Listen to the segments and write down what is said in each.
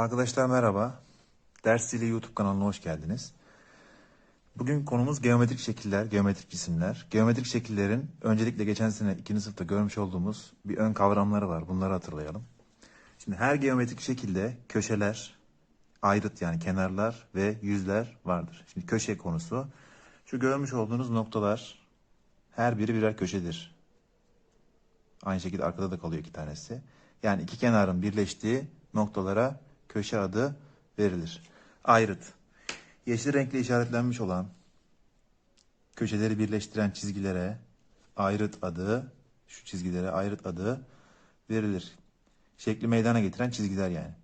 Arkadaşlar merhaba. Ders Dili YouTube kanalına hoş geldiniz. Bugün konumuz geometrik şekiller, geometrik cisimler. Geometrik şekillerin öncelikle geçen sene ikinci sınıfta görmüş olduğumuz bir ön kavramları var. Bunları hatırlayalım. Şimdi her geometrik şekilde köşeler, ayrıt yani kenarlar ve yüzler vardır. Şimdi köşe konusu. Şu görmüş olduğunuz noktalar her biri birer köşedir. Aynı şekilde arkada da kalıyor iki tanesi. Yani iki kenarın birleştiği noktalara köşe adı verilir. Ayrıt. Yeşil renkle işaretlenmiş olan köşeleri birleştiren çizgilere ayrıt adı, şu çizgilere ayrıt adı verilir. Şekli meydana getiren çizgiler yani.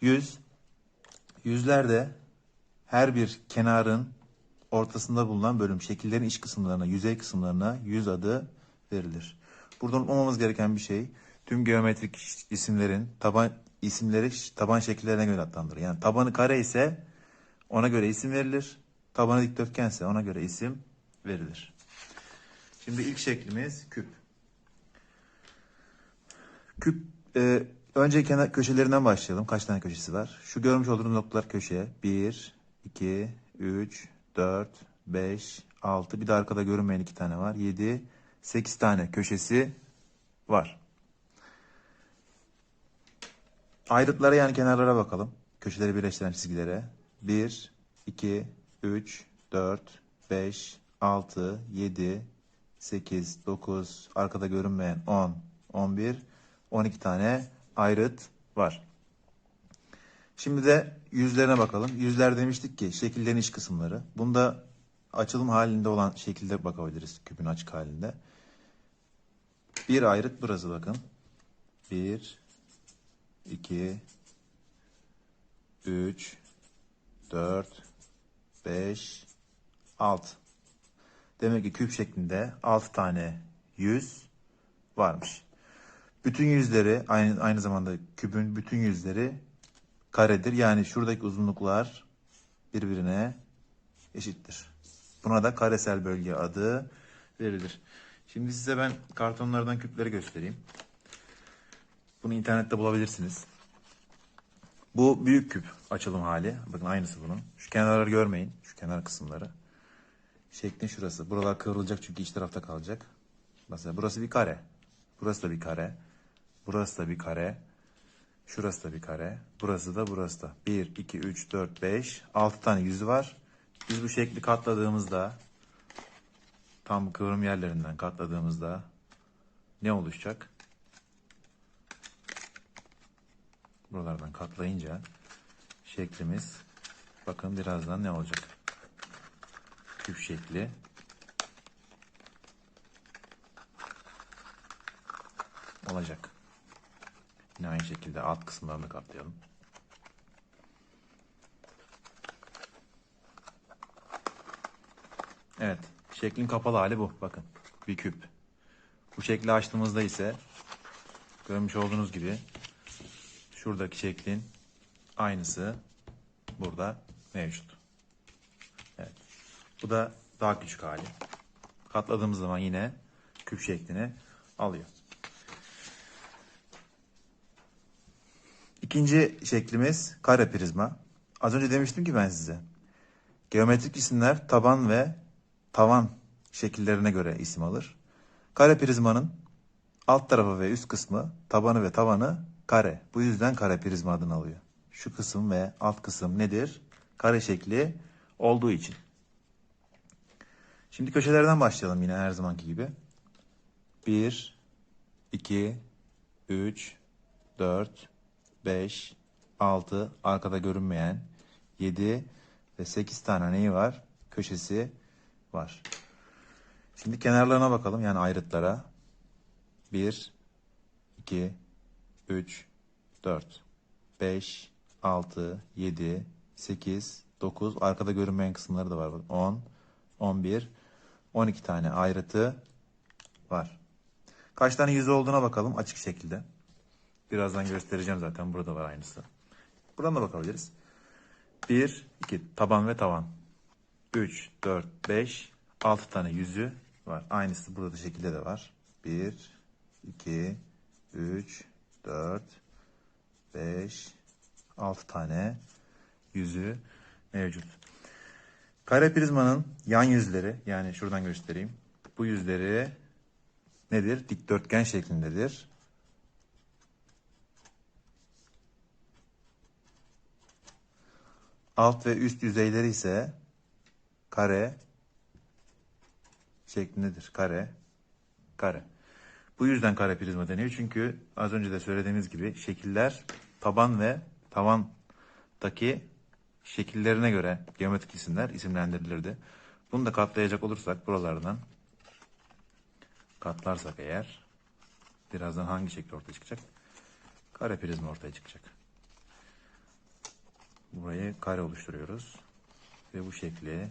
Yüz, yüzlerde her bir kenarın ortasında bulunan bölüm şekillerin iç kısımlarına, yüzey kısımlarına yüz adı verilir. Burada unutmamamız gereken bir şey tüm geometrik isimlerin taban isimleri taban şekillerine göre adlandırılır. Yani tabanı kare ise ona göre isim verilir. Tabanı dikdörtgense ona göre isim verilir. Şimdi ilk şeklimiz küp. Küp e, önce kenar köşelerinden başlayalım. Kaç tane köşesi var? Şu görmüş olduğunuz noktalar köşe. 1, 2, 3, 4, 5, 6. Bir de arkada görünmeyen iki tane var. 7, 8 tane köşesi var. Ayrıtlara yani kenarlara bakalım. Köşeleri birleştiren çizgilere. 1, 2, 3, 4, 5, 6, 7, 8, 9, arkada görünmeyen 10, 11, 12 tane ayrıt var. Şimdi de yüzlerine bakalım. Yüzler demiştik ki şekillerin iç kısımları. Bunda açılım halinde olan şekilde bakabiliriz küpün açık halinde. Bir ayrıt burası bakın. Bir, iki, üç, dört, beş, alt. Demek ki küp şeklinde altı tane yüz varmış. Bütün yüzleri aynı, aynı zamanda küpün bütün yüzleri karedir. Yani şuradaki uzunluklar birbirine eşittir. Buna da karesel bölge adı verilir. Şimdi size ben kartonlardan küpleri göstereyim. Bunu internette bulabilirsiniz. Bu büyük küp açılım hali. Bakın aynısı bunun. Şu kenarları görmeyin. Şu kenar kısımları. Şeklin şurası. Buralar kıvrılacak çünkü iç tarafta kalacak. Mesela burası bir kare. Burası da bir kare. Burası da bir kare. Şurası da bir kare. Burası da burası da. 1, 2, 3, 4, 5. 6 tane yüzü var. Biz bu şekli katladığımızda tam kıvrım yerlerinden katladığımızda ne oluşacak? Buralardan katlayınca şeklimiz bakın birazdan ne olacak? Küp şekli. Olacak. Yine aynı şekilde alt kısımlarını katlayalım. Evet. Şeklin kapalı hali bu. Bakın. Bir küp. Bu şekli açtığımızda ise görmüş olduğunuz gibi şuradaki şeklin aynısı burada mevcut. Evet. Bu da daha küçük hali. Katladığımız zaman yine küp şeklini alıyor. İkinci şeklimiz kare prizma. Az önce demiştim ki ben size. Geometrik cisimler taban ve tavan şekillerine göre isim alır. Kare prizmanın alt tarafı ve üst kısmı, tabanı ve tavanı kare. Bu yüzden kare prizma adını alıyor. Şu kısım ve alt kısım nedir? Kare şekli olduğu için. Şimdi köşelerden başlayalım yine her zamanki gibi. 1, 2, 3, 4, 5, 6, arkada görünmeyen 7 ve 8 tane neyi var? Köşesi var. Şimdi kenarlarına bakalım yani ayrıtlara. 1, 2, 3, 4, 5, 6, 7, 8, 9. Arkada görünmeyen kısımları da var. 10, 11, 12 tane ayrıtı var. Kaç tane yüzü olduğuna bakalım açık şekilde. Birazdan göstereceğim zaten. Burada var aynısı. Buradan da bakabiliriz. 1, 2 taban ve tavan. 3, 4, 5, 6 tane yüzü var. Aynısı burada da şekilde de var. 1, 2, 3, 4, 5, 6 tane yüzü mevcut. Kare prizmanın yan yüzleri yani şuradan göstereyim. Bu yüzleri nedir? Dikdörtgen şeklindedir. Alt ve üst yüzeyleri ise kare şeklindedir. Kare, kare. Bu yüzden kare prizma deniyor. Çünkü az önce de söylediğimiz gibi şekiller taban ve tavandaki şekillerine göre geometrik isimler isimlendirilirdi. Bunu da katlayacak olursak buralardan katlarsak eğer birazdan hangi şekil ortaya çıkacak? Kare prizma ortaya çıkacak. Burayı kare oluşturuyoruz ve bu şekli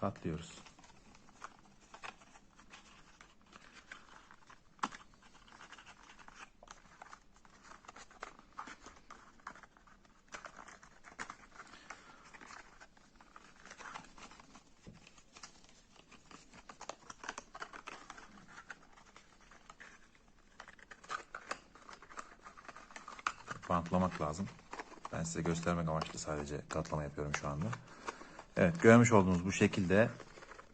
katlıyoruz. Bantlamak lazım. Ben size göstermek amaçlı sadece katlama yapıyorum şu anda. Evet görmüş olduğunuz bu şekilde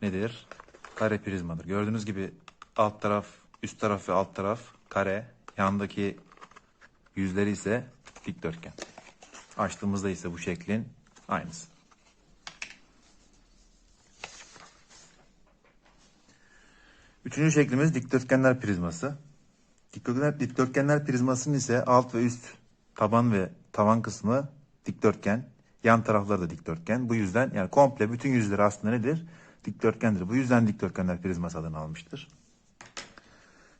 nedir? Kare prizmadır. Gördüğünüz gibi alt taraf, üst taraf ve alt taraf kare. Yandaki yüzleri ise dikdörtgen. Açtığımızda ise bu şeklin aynısı. Üçüncü şeklimiz dikdörtgenler prizması. Dikdörtgenler, dikdörtgenler prizmasının ise alt ve üst taban ve tavan kısmı dikdörtgen. Yan tarafları da dikdörtgen. Bu yüzden yani komple bütün yüzleri aslında nedir? Dikdörtgendir. Bu yüzden dikdörtgenler prizması adını almıştır.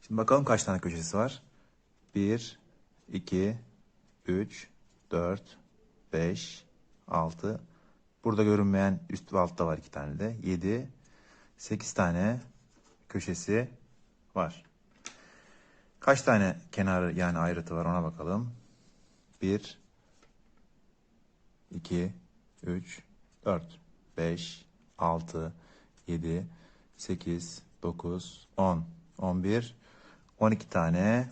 Şimdi bakalım kaç tane köşesi var? 1, 2, 3, 4, 5, 6. Burada görünmeyen üst ve altta var iki tane de. 7, 8 tane köşesi var. Kaç tane kenarı yani ayrıtı var ona bakalım. 1, 2, 3, 4, 5, 6, 7, 8, 9, 10, 11, 12 tane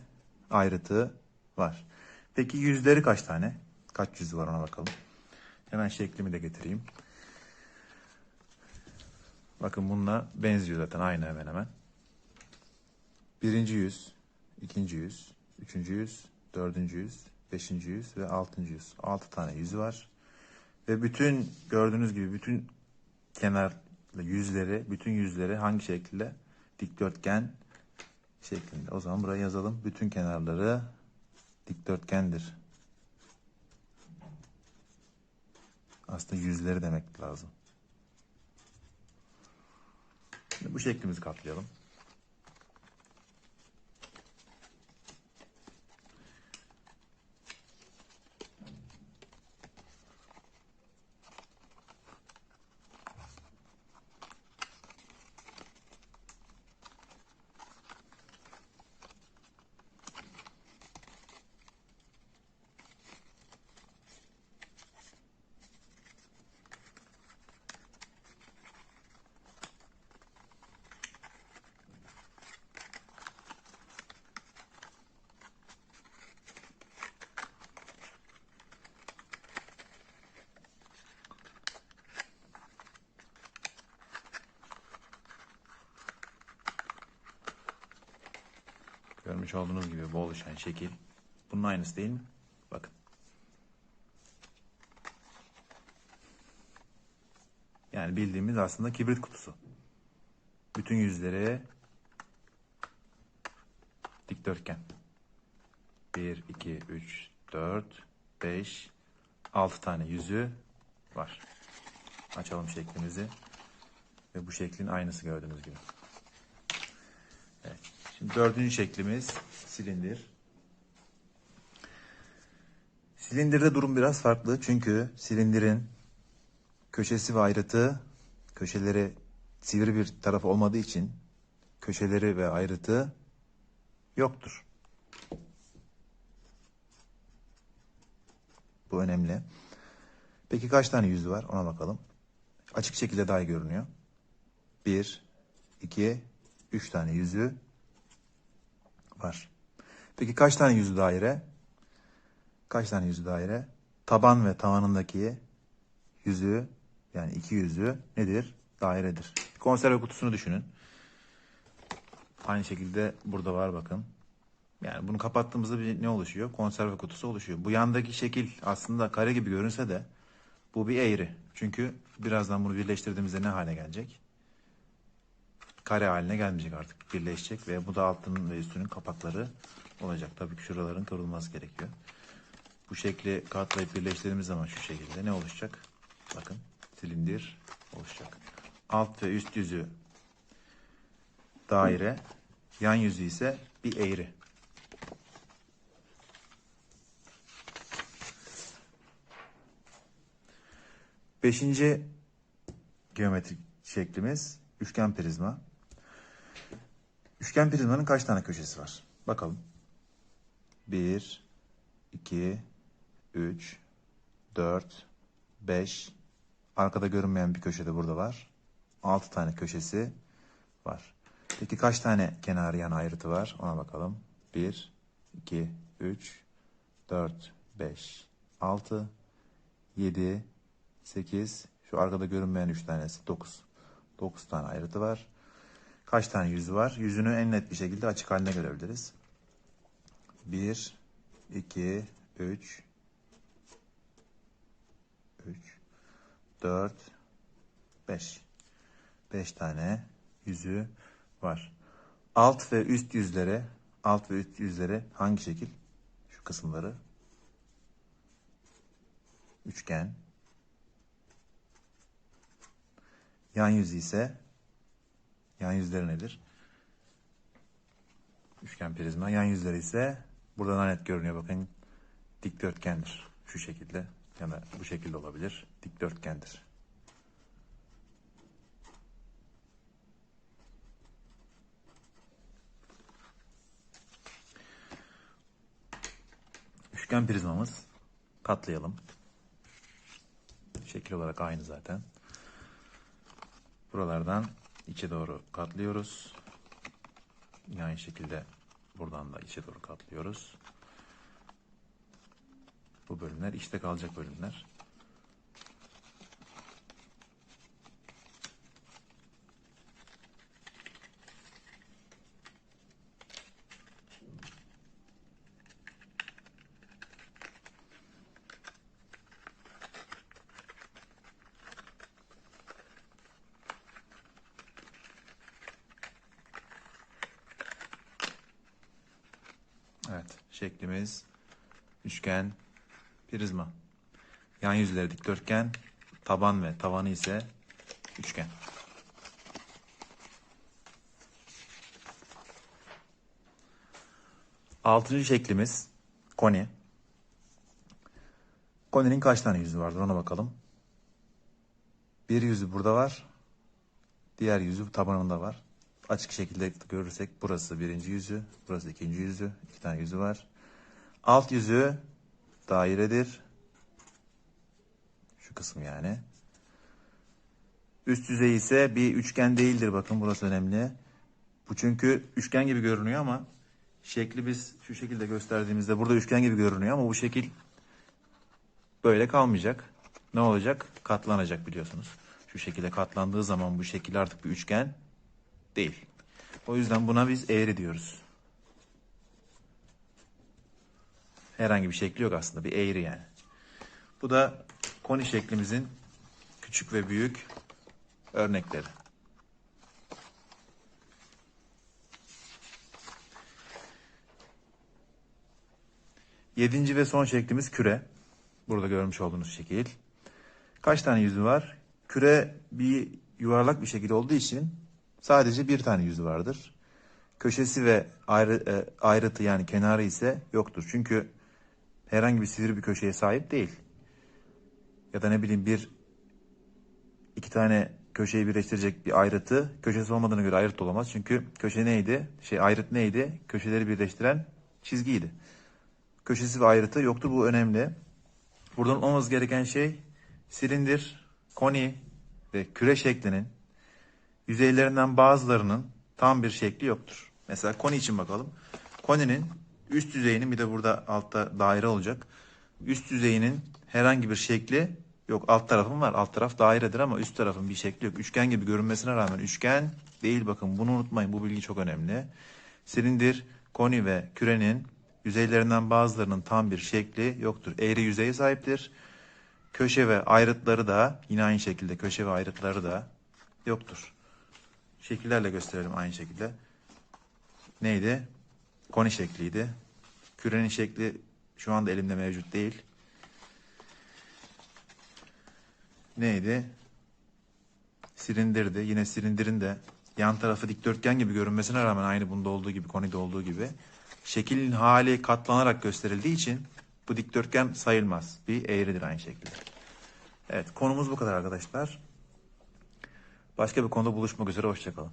ayrıtı var. Peki yüzleri kaç tane? Kaç yüzü var ona bakalım. Hemen şeklimi de getireyim. Bakın bununla benziyor zaten aynı hemen hemen. Birinci yüz, ikinci yüz, üçüncü yüz, dördüncü yüz, beşinci yüz ve altıncı yüz. Altı tane yüzü var. Ve bütün gördüğünüz gibi bütün kenar yüzleri, bütün yüzleri hangi şekilde? Dikdörtgen şeklinde. O zaman buraya yazalım. Bütün kenarları dikdörtgendir. Aslında yüzleri demek lazım. Şimdi bu şeklimizi katlayalım. Görmüş olduğunuz gibi bu oluşan şekil. Bunun aynısı değil mi? Bakın. Yani bildiğimiz aslında kibrit kutusu. Bütün yüzleri dikdörtgen. 1, 2, 3, 4, 5, 6 tane yüzü var. Açalım şeklimizi. Ve bu şeklin aynısı gördüğünüz gibi. Evet. Şimdi dördüncü şeklimiz silindir. Silindirde durum biraz farklı çünkü silindirin köşesi ve ayrıtı köşeleri sivri bir tarafı olmadığı için köşeleri ve ayrıtı yoktur. Bu önemli. Peki kaç tane yüzü var ona bakalım. Açık şekilde daha iyi görünüyor. Bir, iki, üç tane yüzü var. Peki kaç tane yüzlü daire? Kaç tane yüzlü daire? taban ve tavanındaki yüzü yani iki yüzü nedir? Dairedir. Konserve kutusunu düşünün. Aynı şekilde burada var bakın. Yani bunu kapattığımızda bir ne oluşuyor? Konserve kutusu oluşuyor. Bu yandaki şekil aslında kare gibi görünse de bu bir eğri. Çünkü birazdan bunu birleştirdiğimizde ne hale gelecek? Kare haline gelmeyecek artık. Birleşecek ve bu da altının ve üstünün kapakları olacak. Tabii ki şuraların kırılması gerekiyor. Bu şekli katlayıp birleştirdiğimiz zaman şu şekilde ne oluşacak? Bakın silindir oluşacak. Alt ve üst yüzü daire, yan yüzü ise bir eğri. Beşinci geometrik şeklimiz üçgen prizma. Üçgen prizmanın kaç tane köşesi var? Bakalım. 1, 2, 3, 4, 5. Arkada görünmeyen bir köşe de burada var. 6 tane köşesi var. Peki kaç tane kenarı yan ayrıtı var? Ona bakalım. 1, 2, 3, 4, 5, 6, 7, 8. Şu arkada görünmeyen 3 tanesi 9. 9 tane ayrıtı var. Kaç tane yüzü var? Yüzünü en net bir şekilde açık haline görebiliriz. 1, 2, 3, 3, 4, 5. 5 tane yüzü var. Alt ve üst yüzlere, alt ve üst yüzlere hangi şekil? Şu kısımları. Üçgen. Yan yüzü ise yan yüzleri nedir? Üçgen prizma. Yan yüzleri ise buradan net görünüyor bakın. Dikdörtgendir. Şu şekilde ya da bu şekilde olabilir. Dikdörtgendir. Üçgen prizmamız katlayalım. Şekil olarak aynı zaten. Buralardan içe doğru katlıyoruz. Aynı şekilde buradan da içe doğru katlıyoruz. Bu bölümler içte kalacak bölümler. Evet, şeklimiz üçgen, prizma. Yan yüzleri dikdörtgen, taban ve tavanı ise üçgen. Altıncı şeklimiz koni. Koninin kaç tane yüzü vardır ona bakalım. Bir yüzü burada var. Diğer yüzü tabanında var. Açık şekilde görürsek burası birinci yüzü, burası ikinci yüzü. iki tane yüzü var. Alt yüzü dairedir. Şu kısım yani. Üst yüzey ise bir üçgen değildir. Bakın burası önemli. Bu çünkü üçgen gibi görünüyor ama şekli biz şu şekilde gösterdiğimizde burada üçgen gibi görünüyor ama bu şekil böyle kalmayacak. Ne olacak? Katlanacak biliyorsunuz. Şu şekilde katlandığı zaman bu şekil artık bir üçgen değil. O yüzden buna biz eğri diyoruz. Herhangi bir şekli yok aslında. Bir eğri yani. Bu da koni şeklimizin küçük ve büyük örnekleri. Yedinci ve son şeklimiz küre. Burada görmüş olduğunuz şekil. Kaç tane yüzü var? Küre bir yuvarlak bir şekil olduğu için sadece bir tane yüzü vardır. Köşesi ve ayrı, e, ayrıtı yani kenarı ise yoktur. Çünkü herhangi bir sivri bir köşeye sahip değil. Ya da ne bileyim bir iki tane köşeyi birleştirecek bir ayrıtı köşesi olmadığına göre ayrıt olamaz. Çünkü köşe neydi? Şey ayrıt neydi? Köşeleri birleştiren çizgiydi. Köşesi ve ayrıtı yoktur. Bu önemli. Buradan olmamız gereken şey silindir, koni ve küre şeklinin yüzeylerinden bazılarının tam bir şekli yoktur. Mesela koni için bakalım. Koninin üst yüzeyinin bir de burada altta daire olacak. Üst yüzeyinin herhangi bir şekli yok. Alt tarafım var. Alt taraf dairedir ama üst tarafın bir şekli yok. Üçgen gibi görünmesine rağmen üçgen değil bakın. Bunu unutmayın. Bu bilgi çok önemli. Silindir, koni ve kürenin yüzeylerinden bazılarının tam bir şekli yoktur. Eğri yüzeye sahiptir. Köşe ve ayrıtları da yine aynı şekilde köşe ve ayrıtları da yoktur. Şekillerle gösterelim aynı şekilde. Neydi? Koni şekliydi. Kürenin şekli şu anda elimde mevcut değil. Neydi? Silindirdi. Yine silindirin de yan tarafı dikdörtgen gibi görünmesine rağmen aynı bunda olduğu gibi, konide olduğu gibi şekilin hali katlanarak gösterildiği için bu dikdörtgen sayılmaz. Bir eğridir aynı şekilde. Evet konumuz bu kadar arkadaşlar. Başka bir konuda buluşmak üzere. Hoşçakalın.